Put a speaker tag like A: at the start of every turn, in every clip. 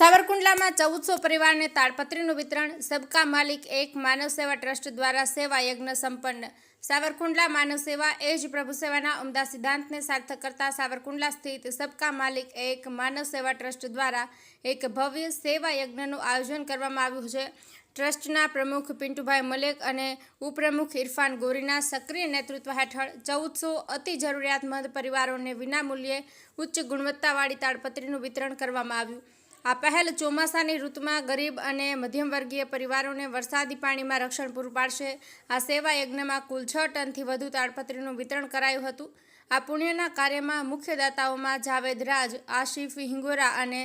A: જિલ્લામાં ચૌદસો પરિવારને તાળપત્રીનું વિતરણ, સબકા માલિક એક માનવ સેવા ટ્રસ્ટ દ્વારા સેવા યજ્ઞ સંપન્ન. સાવરકુંડલા માનવ સેવા એ જ પ્રભુ સેવાના ઉમદા સિદ્ધાંતને સાર્થક કરતા સાવરકુંડલા સ્થિત સબકા માલિક એક માનવ સેવા ટ્રસ્ટ દ્વારા એક ભવ્ય સેવા યજ્ઞનું આયોજન કરવામાં આવ્યું છે. ટ્રસ્ટના પ્રમુખ પિન્ટુભાઈ મલેક અને ઉપપ્રમુખ ઇરફાન ગોરીના સક્રિય નેતૃત્વ હેઠળ ચૌદસો અતિ જરૂરિયાતમંદ પરિવારોને વિનામૂલ્યે ઉચ્ચ ગુણવત્તાવાળી તાડપત્રીનું વિતરણ કરવામાં આવ્યું. આ પહેલ ચોમાસાની ઋતુમાં ગરીબ અને મધ્યમવર્ગીય પરિવારોને વરસાદી પાણીમાં રક્ષણ પૂરું પાડશે. આ સેવા યજ્ઞમાં કુલ છ ટનથી વધુ તાડપત્રીનું વિતરણ કરાયું હતું. આ પુણ્યના કાર્યમાં મુખ્ય દાતાઓમાં જાવેદ રાજ, આશિફ હિંગોરા અને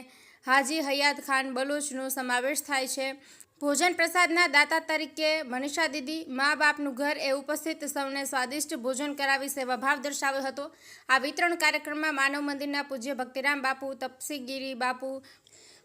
A: હાજી હયાત ખાન બલોચનો સમાવેશ થાય છે. ભોજન પ્રસાદના દાતા તરીકે મનીષા દીદી, મા બાપનું ઘર એ ઉપસ્થિત સૌને સ્વાદિષ્ટ ભોજન કરાવી સેવાભાવ દર્શાવ્યો હતો. આ વિતરણ કાર્યક્રમમાં માનવ મંદિરના પૂજ્ય ભક્તિરામ બાપુ, તપસીગીરી બાપુ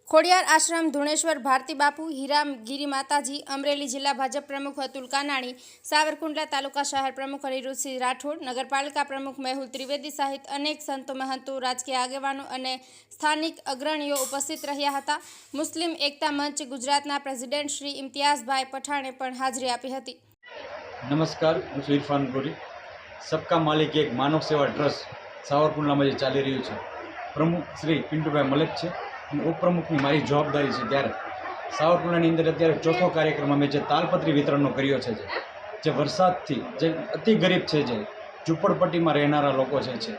A: ખોડિયાર આશ્રમ ધુણેશ્વર ભારતી બાપુ હીરામગીરી માતાજી, અમરેલી જિલ્લા ભાજપ પ્રમુખ અતુલ કાનાણી, સાવરકુંડલા તાલુકા શહેર પ્રમુખ અનિરુદ્ધસિંહ રાઠોડ, નગરપાલિકા પ્રમુખ મેહુલ ત્રિવેદી સહિત અનેક સંતો મહંતો, રાજકીય આગેવાનો અને સ્થાનિક અગ્રણીઓ ઉપસ્થિત રહ્યા હતા. મુસ્લિમ એકતા મંચ ગુજરાતના પ્રેસિડેન્ટ શ્રી ઇમ્તિયાઝભાઈ પઠાણે પણ હાજરી આપી હતી.
B: નમસ્કાર, હું ઇરફાન ગોરી સબકા માલિક એક માનવ સેવા ટ્રસ્ટ સાવરકુંડલામાં જે ચાલી રહ્યું છે. પ્રમુખ શ્રી પિન્ટુભાઈ મલેક છે. અને ઉપપ્રમુખની મારી જવાબદારી છે ત્યારે. સાવરકુંડલાની અંદર અત્યારે ચોથો કાર્યક્રમ અમે જે તાલપત્રી વિતરણનો કર્યો છે જે વરસાદથી જે અતિ ગરીબ છે જે, ઝૂંપડપટ્ટીમાં રહેનારા લોકો છે છે,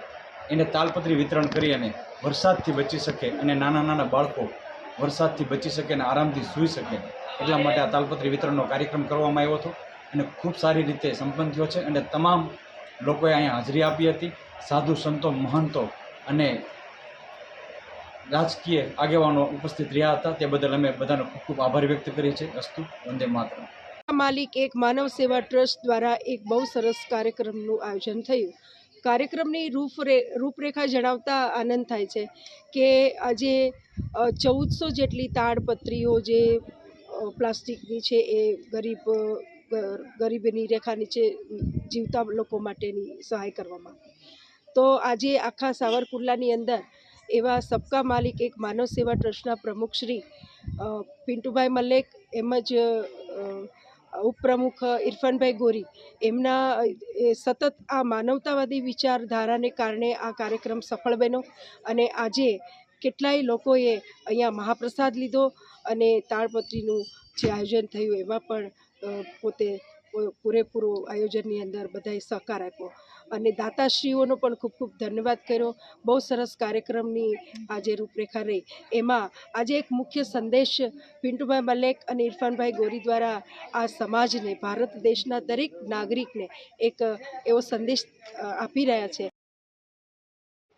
B: એને તાલપત્રી વિતરણ કરી અને વરસાદથી બચી શકે અને નાના નાના બાળકો વરસાદથી બચી શકે અને આરામથી સૂઈ શકે. એટલા માટે આ તાલપત્રી વિતરણનો કાર્યક્રમ કરવામાં આવ્યો હતો અને ખૂબ સારી રીતે સંપન્ન થયો છે અને તમામ લોકોએ અહીંયા હાજરી આપી હતી. સાધુ સંતો, મહંતો અને રાજકીય આગેવાનો ઉપસ્થિત રહ્યા હતા. તે બદલ અમે બધાનો ખૂબ ખૂબ આભાર વ્યક્ત કરીએ છીએ. અસ્તુ, વંદે માત્ર
C: માલિક એક માનવ સેવા ટ્રસ્ટ દ્વારા એક બહુ સરસ કાર્યક્રમનું આયોજન થયું. કાર્યક્રમની રૂપરે, રૂપરેખા જણાવતા આનંદ થાય છે કે આજે ચૌદસો જેટલી તાડપત્રીઓ જે પ્લાસ્ટિકની છે એ ગરીબ ગરીબની રેખા નીચે જીવતા લોકો માટેની સહાય કરવામાં તો આજે આખા સાવરકુંડલાની અંદર એવા સબકા માલિક એક માનવ સેવા ટ્રસ્ટના પ્રમુખ શ્રી પિન્ટુભાઈ મલેક એમ જ ઉપપ્રમુખ ઇરફાનભાઈ ગોરી. એમના સતત આ માનવતાવાદી વિચારધારાને કારણે આ કાર્યક્રમ સફળ બન્યો અને આજે કેટલાય લોકોએ અહીંયા મહાપ્રસાદ લીધો અને તાળપત્રીનું જે આયોજન થયું એમાં પણ પોતે પૂરેપૂરું આયોજનની અંદર બધાએ સહકાર આપ્યો. અને દાતાશ્રીઓનો પણ ખૂબ ખૂબ ધન્યવાદ કર્યો. બહુ સરસ કાર્યક્રમની આજે રૂપરેખા રહી. એમાં આજે એક મુખ્ય સંદેશ પિન્ટુભાઈ મલેક અને ઇરફાનભાઈ ગોરી દ્વારા આ સમાજને, ભારત દેશના દરેક નાગરિકને એક એવો સંદેશ આપી રહ્યા છે.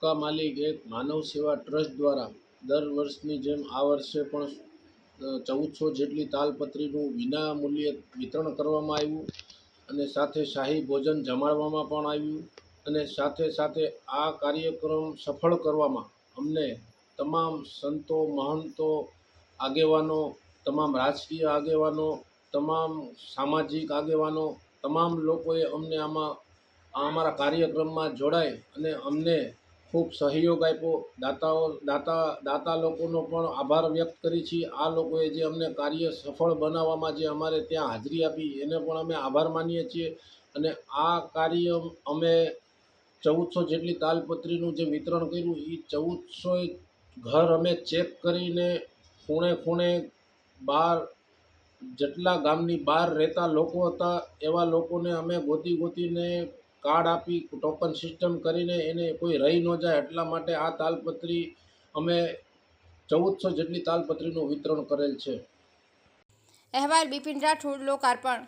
D: કા માલિક એક માનવ સેવા ટ્રસ્ટ દ્વારા દર વર્ષની જેમ આ વર્ષે પણ ચૌદસો જેટલી તાલપત્રીનું વિના મૂલ્યે વિતરણ કરવામાં આવ્યું. અને સાથે શાહી ભોજન જમાડવામાં પણ આવ્યું અને સાથે સાથે આ કાર્યક્રમ સફળ કરવામાં અમને તમામ સંતો, મહંતો, આગેવાનો, તમામ રાજકીય આગેવાનો, તમામ સામાજિક આગેવાનો, તમામ લોકોએ અમને આમાં, આ અમારા કાર્યક્રમમાં જોડાય અને અમને ખૂબ સહયોગ આપ્યો. દાતાઓ, દાતા દાતા લોકોનો પણ આભાર વ્યક્ત કરી છીએ આ લોકોએ જે અમને કાર્ય સફળ બનાવવામાં જે અમારે ત્યાં હાજરી આપી, એને પણ અમે આભાર માનીએ છીએ. અને આ કાર્ય અમે ચૌદસો જેટલી તાલપત્રીનું જે વિતરણ કર્યું એ ચૌદસો ઘર અમે ચેક કરીને ખૂણે ખૂણે બહાર જેટલા ગામની બહાર રહેતા લોકો હતા, એવા લોકોને અમે ગોતી ગોતીને કાર્ડ આપી, ટોકન સિસ્ટમ કરીને એને કોઈ રહી ન જાય એટલા માટે આ તાલપત્રી અમે ચૌદસો જેટલી તાલપત્રીનું વિતરણ કરેલ છે.
A: અહેવાલ બિપિન રાઠોડ, લોકાર્પણ